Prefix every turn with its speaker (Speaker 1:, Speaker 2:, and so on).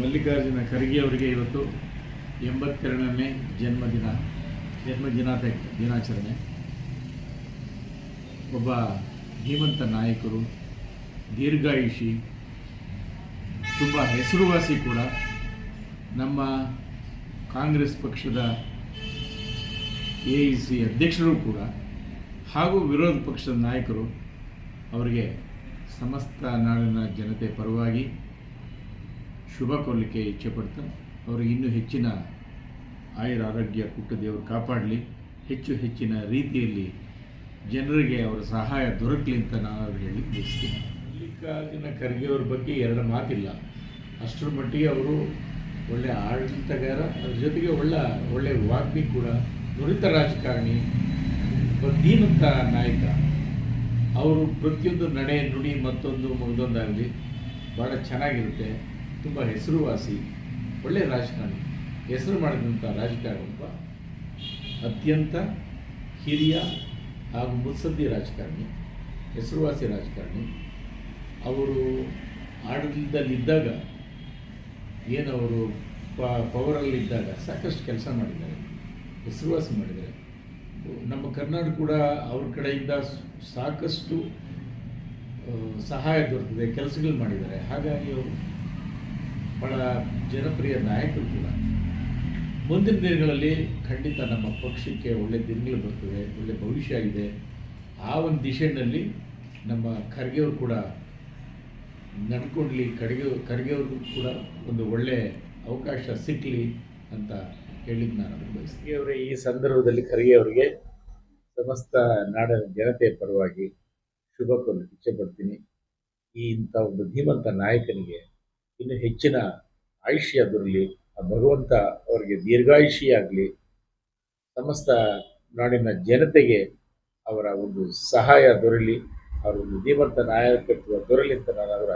Speaker 1: ಮಲ್ಲಿಕಾರ್ಜುನ ಖರ್ಗೆ ಅವರಿಗೆ ಇವತ್ತು ಎಂಬತ್ತೆರಡನೇ ಜನ್ಮದಿನ ಜನ್ಮದಿನ ದಿನಾಚರಣೆ. ಒಬ್ಬ ಧೀಮಂತ ನಾಯಕರು, ದೀರ್ಘಾಯುಷಿ, ತುಂಬ ಹೆಸರುವಾಸಿ ಕೂಡ ನಮ್ಮ ಕಾಂಗ್ರೆಸ್ ಪಕ್ಷದ ಎ ಇ ಸಿ ಅಧ್ಯಕ್ಷರು ಕೂಡ ಹಾಗೂ ವಿರೋಧ ಪಕ್ಷದ ನಾಯಕರು ಅವರಿಗೆ ಸಮಸ್ತ ನಾಡಿನ ಜನತೆ ಪರವಾಗಿ ಶುಭ ಕೋರಲಿಕ್ಕೆ ಇಚ್ಛೆಪಡ್ತಾ ಅವರಿಗೆ ಇನ್ನೂ ಹೆಚ್ಚಿನ ಆಯುರ ಆರೋಗ್ಯ ಕುಟ್ಟ ದೇವರು ಕಾಪಾಡಲಿ. ಹೆಚ್ಚು ಹೆಚ್ಚಿನ ರೀತಿಯಲ್ಲಿ ಜನರಿಗೆ ಅವರ ಸಹಾಯ ದೊರಕಲಿ ಅಂತ ನಾನು ಹೇಳಿ ಬಯಸ್ತೀನಿ ಮಲ್ಲಿಕಾರ್ಜುನ ಖರ್ಗೆ ಅವ್ರ ಬಗ್ಗೆ ಎರಡು ಮಾತಿಲ್ಲ. ಅಷ್ಟರ ಮಟ್ಟಿಗೆ ಅವರು ಒಳ್ಳೆಯ ಆಡಳಿತಗಾರ, ಅದ್ರ ಜೊತೆಗೆ ಒಳ್ಳೆ ಒಳ್ಳೆಯ ವಾಗ್ಮಿ ಕೂಡ, ನುರಿತ ರಾಜಕಾರಣಿ ಒಬ್ಬ ಧೀಮಂತ ನಾಯಕ. ಅವರು ಪ್ರತಿಯೊಂದು ನಡೆ ನುಡಿ ಮತ್ತೊಂದು ಮಗದೊಂದಾಗಲಿ ಭಾಳ ಚೆನ್ನಾಗಿರುತ್ತೆ. ತುಂಬ ಹೆಸರುವಾಸಿ ಒಳ್ಳೆಯ ರಾಜಕಾರಣಿ. ಹೆಸರು ಮಾಡಿದಂಥ ರಾಜಕಾರಣಿ ಅತ್ಯಂತ ಹಿರಿಯ ಹಾಗೂ ಮುತ್ಸದ್ದಿ ರಾಜಕಾರಣಿ, ಹೆಸರುವಾಸಿ ರಾಜಕಾರಣಿ. ಅವರು ಆಡಳಿತದಲ್ಲಿದ್ದಾಗ ಏನವರು ಪ, ಪವರಲ್ಲಿದ್ದಾಗ ಸಾಕಷ್ಟು ಕೆಲಸ ಮಾಡಿದ್ದಾರೆ, ಹೆಸರುವಾಸಿ ಮಾಡಿದ್ದಾರೆ. ನಮ್ಮ ಕರ್ನಾಟಕ ಕೂಡ ಅವ್ರ ಕಡೆಯಿಂದ ಸಾಕಷ್ಟು ಸಹಾಯ ದೊರೆತಿದೆ, ಕೆಲಸಗಳು ಮಾಡಿದ್ದಾರೆ. ಹಾಗಾಗಿ ಅವರು ಭಾಳ ಜನಪ್ರಿಯ ನಾಯಕರು ಕೂಡ. ಮುಂದಿನ ದಿನಗಳಲ್ಲಿ ಖಂಡಿತ ನಮ್ಮ ಪಕ್ಷಕ್ಕೆ ಒಳ್ಳೆ ದಿನಗಳು ಬರ್ತವೆ, ಒಳ್ಳೆ ಭವಿಷ್ಯ ಇದೆ ಆ ಒಂದು ದಿಶೆಯಲ್ಲಿ ನಮ್ಮ ಖರ್ಗೆಯವರು ಕೂಡ ನಡ್ಕೊಂಡ್ಲಿ ಖರ್ಗೆ ಖರ್ಗೆಯವ್ರಿಗೂ ಕೂಡ ಒಂದು ಒಳ್ಳೆ ಅವಕಾಶ ಸಿಕ್ಕಲಿ ಅಂತ ಹೇಳಿದ್ದು ನಾನು ಬಯಸ್ತೀನಿ ಈ ಸಂದರ್ಭದಲ್ಲಿ ಖರ್ಗೆ ಅವರಿಗೆ ಸಮಸ್ತ ನಾಡಿನ ಜನತೆಯ ಪರವಾಗಿ ಶುಭ ಇಚ್ಛೆ ಪಡ್ತೀನಿ ಈ ಇಂಥ ಒಂದು ಧೀಮಂತ ನಾಯಕನಿಗೆ ಇನ್ನು ಹೆಚ್ಚಿನ ಆಯುಷ್ಯ ಬರಲಿ, ಆ ಭಗವಂತ ಅವರಿಗೆ ದೀರ್ಘಾಯುಷಿಯಾಗಲಿ, ಸಮಸ್ತ ನಾಡಿನ ಜನತೆಗೆ ಅವರ ಒಂದು ಸಹಾಯ ದೊರಲಿ, ಅವರ ಒಂದು ಧೀಮಂತ ನಾಯಕತ್ವ ದೊರಲಿ ಅಂತ ನಾನು ಅವರ